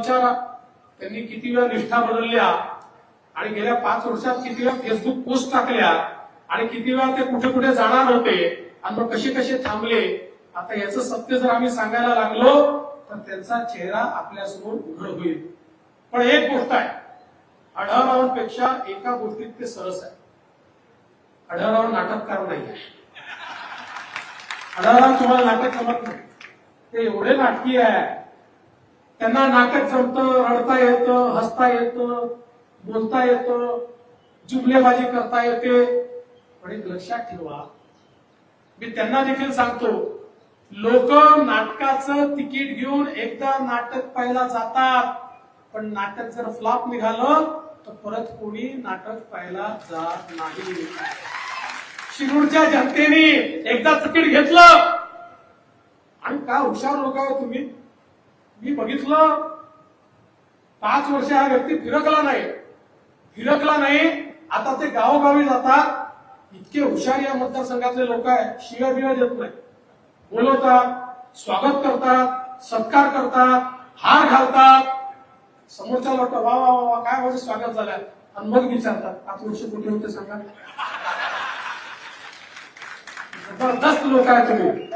विचारा. त्यांनी किती वेळा निष्ठा बदलल्या आणि गेल्या पाच वर्षात किती वेळा फेसबुक पोस्ट टाकल्या आणि किती वेळा ते कुठे कुठे जाणार होते आणि मग कसे कसे थांबले. आता याचं सत्य जर आम्ही सांगायला लागलो तर त्यांचा चेहरा आपल्यासमोर उघड होईल. पण एक गोष्ट आहे आढळरावांपेक्षा एका गोष्टीत ते सरस आहे. आढळराव नाटककार नाही आढळराव तुम्हाला नाटक जमत नाही. ते एवढे नाटकी आहे त्यांना नाटक चढतं रडता येतं हसता येतं बोलता येतं जुमलेबाजी करता येते. पण एक लक्षात ठेवा मी त्यांना देखील सांगतो लोक नाटकाचं तिकीट घेऊन एकदा नाटक पाहायला जातात. पण नाटक जर फ्लॉप निघालं तर परत कोणी नाटक पाहायला जात नाही. शिरूरच्या जनतेने एकदा तिकीट घेतलं. आणि काय हुशार लोक आहे तुम्ही? मी बघितलं पाच वर्ष हा व्यक्ती फिरकला नाही. फिरकला नाही आता ते गावोगावी जातात. इतके हुशार या मतदारसंघातले लोक आहेत शिव्या बिव्या देत नाही बोलवतात स्वागत करतात सत्कार करतात हार घालतात. समोरच्या लोक वा वा वा वा, काय माझं स्वागत झालं आणि मग विचारतात पाच वर्ष कुठे होते सांगा. जबरदस्त लोक आहे तुम्ही.